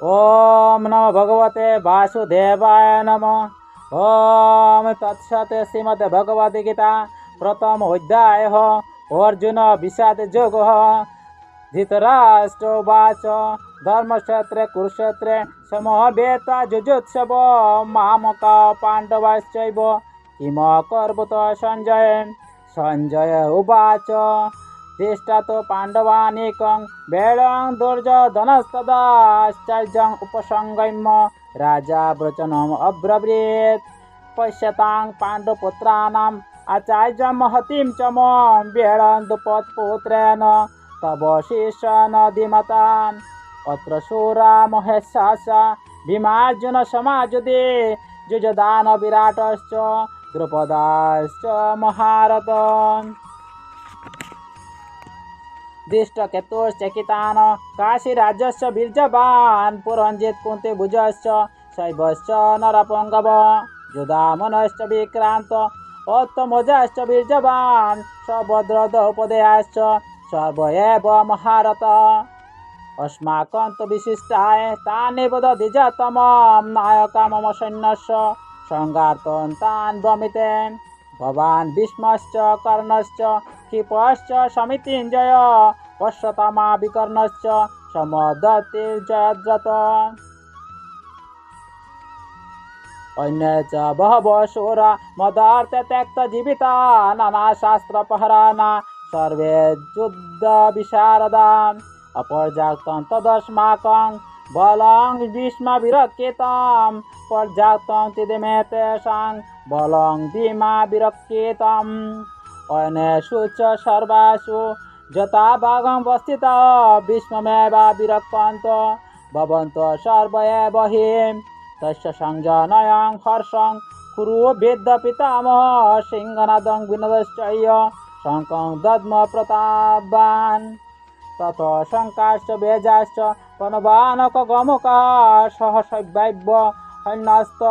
ওম নম ভগবতে বাসুদেবায় নম। ওম তৎসতে শ্রীমদ্ ভগবদ গীতা প্রথম অধ্যায় হ। অর্জুন বিষাদ যোগ ধৃতরাষ্ট্র বাচ ধর্মক্ষেত্রে, কুরুক্ষেত্রে সমবেত যুজোৎসব। মামক পাণ্ডবাশ্চৈব। কিম কর্বত সঞ্জয়। সঞ্জয় উবাচ। तिष्ठत् पाण्डवानीकं वेळं दुर्योधनस्तदाश्चर्यम् उपसङ्गम्य राजा वचनम् अब्रवीत् पश्यतां पाण्डुपुत्राणाम् आचार्यं महतीं च मां वेळन्दुपत्पुत्रेण तव शिष्यनदिमताम् अत्र शूरा महेशासा भीमार्जुनसमाजुदे युजदानविराटश्च द्रुपदाश्च महारथम् दिष्टकेतुश्चकितान् काशीराज्यस्य बीर्जवान् पुरञ्जित् कुन्तिभुजश्च शैवश्च नरपङ्गव युधामनश्च विक्रान्त उत्तमोजाश्च बीर्जवान् सभद्रदौपदयाश्च सर्व एव महारथ अस्माकं तु পশ্যতামা বিকর্ণশ্চ সমদতি জয়দ্রত অন্য চ বহব শূরা মদার্থ ত্যক্ত জীবিতা নানা শাস্ত্র প্রহরানা সর্বে যুদ্ধ বিশারদা অপর্যাক্তম তদস্মাকং বলং গ্রীষ্ম বিরক্ষিতম পর্যাপ্তম চিদিমে তেষাং বলং বিমা বিরক্ষিতম অনেষু চ সর্বাসু যথা ভাগম বস্থিত ভীষ্মমেব বিরক্তান্ত, ভবন্ত সর্ব এব হিম। তস্য সঞ্জনয়ং হর্ষং কুরু বেদ পিতামহ সিংহনাদং বিনোদশ্চয় শঙ্কং দদ্ম প্রতাপান। তত শঙ্কাশ্চ বেজাশ্চ পনবানক গমক সহসৈব্য হন্যস্ত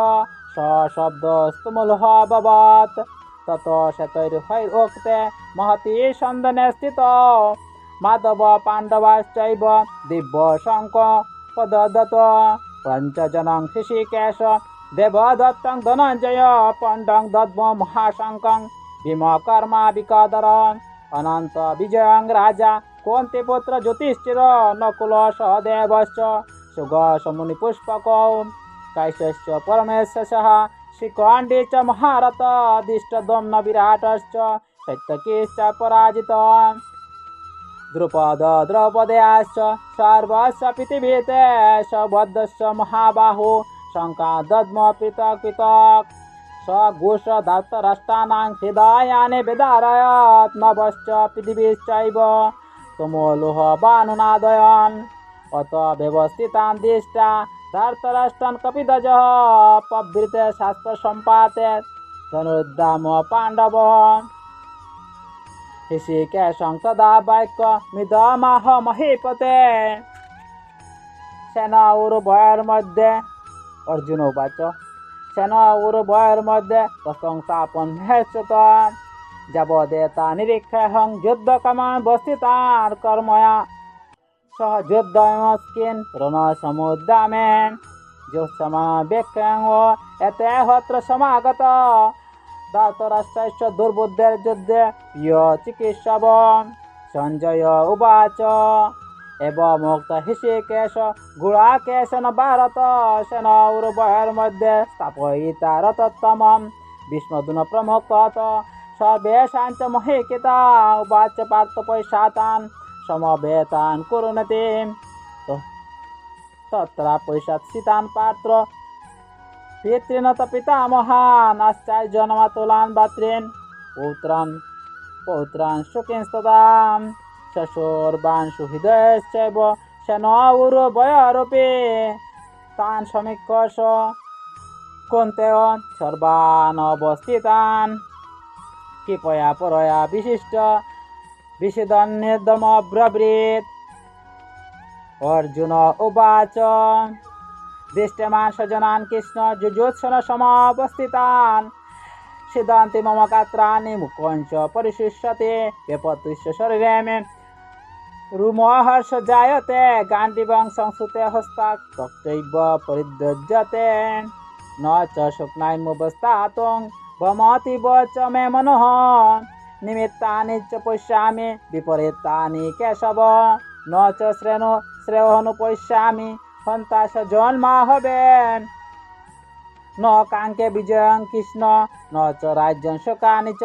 সশব্দ স্তমূলহ তত শতৈর্হৈরোক্ত মহতি সন্দনে স্থিত। মাধব পাণ্ডবাশ্চৈব দিব্য শঙ্খ পদদত পঞ্চজনং শিশিকেশ দেবদত্তং ধনঞ্জয় পণ্ডং দদ্ম মহাশঙ্কং ভীমকর্মা বিকদর অনন্ত বিজয়ং রাজা কোন্তে পুত্র জ্যোতিষ্ঠির নকুল সহদেবশ্চ সুগ সমুনি পুষ্পক शिखण्डी च महारथ दिष्टद्वम्न विराटश्च शैत्यकीश्च पराजित द्रुपद द्रौपदयाश्च सर्वस्य पृथिवीते सबद्धश्च महाबाहु शङ्का दद्म पृथक् पृथक् स घोषधत्तराष्ट्राणां हृदयानि विदारयत् नभश्च पृथिवीश्चैव तुमोलोहबानुनादयन् अत व्यवस्थितान् दिष्टा धर्तराष्ट्रान् कपिध्वजः पवृते शास्त्रसम्पाते धनुर्धाम पाण्डव ऋषिकेशं तदा वाक्यमिदमाह महीपते सेना उरुभयोर्मध्ये अर्जुन उवाच সহযোদ্ধায় মস্কিন রণ সমুদ্দামেন জ্যোৎসমাবেক্ষাং এতে হত্র সমাগত। ধৃতরাষ্ট্রস্য দুর্বুদ্ধের যুদ্ধে প্রিয় চিকিৎসবন সঞ্জয় উবাচ। এব মুক্ত হিষিকেশ গুড়াকেশন ভারত সেন উর্বহের মধ্যে স্থাপয়িতা রততম বিষ্ণুদুন প্রমুখত সবেশাঞ্চ মহিকিতা। উবাচ পার্থ পৈশাতান সমবেতান কুরুণতে তত্রা পৈশাৎ সীতান পাত্র পিতৃণ পিতামহান আশ্চার্যনমাতুলান ভাতৃন পৌত্রান পৌত্রান সুকিংস্তদাম শশোর্বান সুহৃদয়শ্চৈব সেন উরু বয়রূপে তান সমীক্ষস কন্তেয় সর্বান অবস্থিতান কৃপয়া পরয়া বিশিষ্ট विशिष्ट विषदन्यदमब्रवीत् अर्जुन उवाच दृष्ट्यमान् सजनान् कृष्ण जुजोत्सनसमावस्थितान् सिद्धान्ति मम गात्राणि मुखञ्च परिशिष्यते व्यपतिष्य शरीरे मे রুমহর্ষ জায়তে গান্ডিবং সংসুতে হস্তাক তক্তৈব পরিদ্যজ্যতে ন চ শুক্নাইমুবস্তাতং ভমতি ব চ মে মনোহ নিমিত্তানি চ পশ্যামি বিপরীতানি কেশব ন চ শ্রেণু শ্রেয়হনু পশ্যামি হন্তাস জন্মা হবেন ন কাঙ্কে বিজয়ং কৃষ্ণ ন চ রাজ্যং শোকানি চ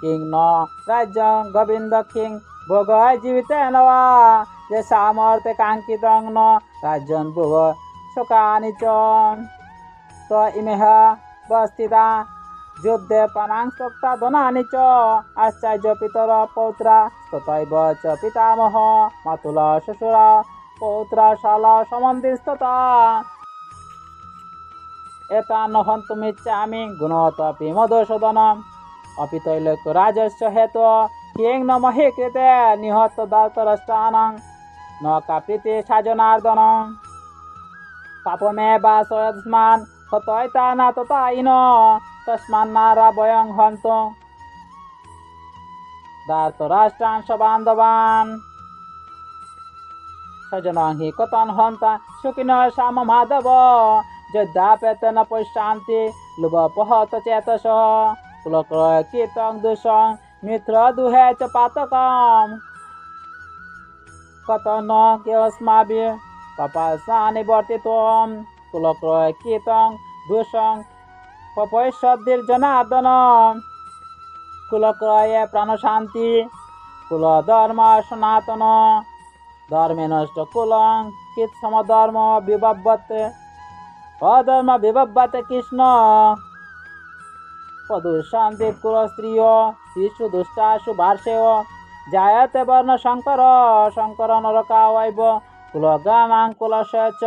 কিং ন রাজ্যং গোবিন্দ কিং ভোগ জীবিতে নবা যে সামর্থ্যে কাঙ্কিতং ন রাজ্যং ভোগ শোকানি চ ইমেহ বস্তিতা যুদ্ধে পানাংস্তক্তা ধনানি চ আশ্চর্য পিতর পৌত্রা ততৈব চ পিতামহ, মাতুল, শ্বশুর, পৌত্র, শালা সমন্দিস্ততা এতান হন্তমিচ্ছামি গুণতপি মধুসূদনম অপি তৈলক্য রাজস্ব হেতু কিং ন মহে কৃতে, নিহত দাতরষ্টানং ন কাপিতে সাজনার্দনং। পাপমে বা সয়স্মান হতয়তা না ততাইন তস্মান নারা বয়ং হন্ত দাতরাষ্ট্রাংশ বান্ধবান সজনং হি কতন হন্তা সুখিন শ্যাম মাধব যদ্যাপেতন পশ্যান্তি লুব পহত চেতস কুলক্রয় কীর্তং দুষং মিত্র দুহে চ পাতকম কতন কেস্মাভি পপাসানি বর্তিতম কুলক্রয় প্রাণশান্তি কুল ধর্ম সনাতন। ধর্মে নষ্ট কুলং কিত সমধর্ম বিভবতে অধর্ম বিভবতে কৃষ্ণ। পদুশান্তি কুল স্ত্রিয় শিশু দুষ্টাশু ভার্ষেয় জায়তে বর্ণ শঙ্কর শঙ্কর নরকা বৈব কুলগানাং কুলশচ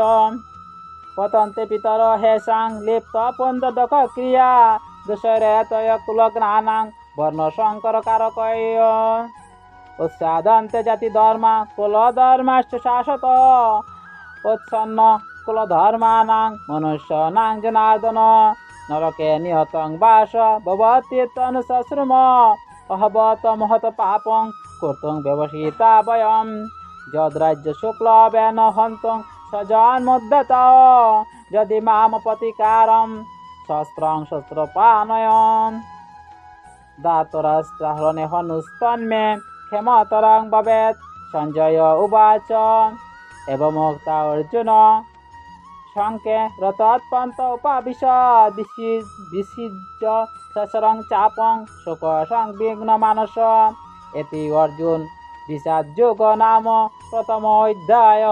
পতন্তে পিতর হেসাং লিপ্ত পন্দ দখ ক্রিয়া। দুসরে তয় কুলগ্নানাং বর্ণ শঙ্কর কারকয়। উৎসাদন্তে জাতি ধর্ম কুল ধর্মাশ্চ শাশ্বত উৎসন্ন কুল ধর্মানাং মনুষ্যনাং জনার্দন। নরকে নিহতং বাস ভবতি তনু সশ্রুম। অহবত মহত পাপং, কর্তুং ব্যবসিতা বয়ম যদ্রাজ্য শুক্ল বেন হন্তং সজন্মুদ্ধত যদি মাম প্রতিকারম শস্ত্রং শস্ত্র পানয়ন দাতরাস্ত্রাহরণে হনুস্তন্মে, ক্ষমতরং ভবেৎ, সঞ্জয় উবাচ। এবমুক্তা অর্জুন শঙ্কে রতৎপন্ত উপাবিশ বিসিজ্য সসরং চাপং শোক সংবিঘ্ন মানস। এটি অর্জুন বিষাদ যোগ নাম প্রথম অধ্যায়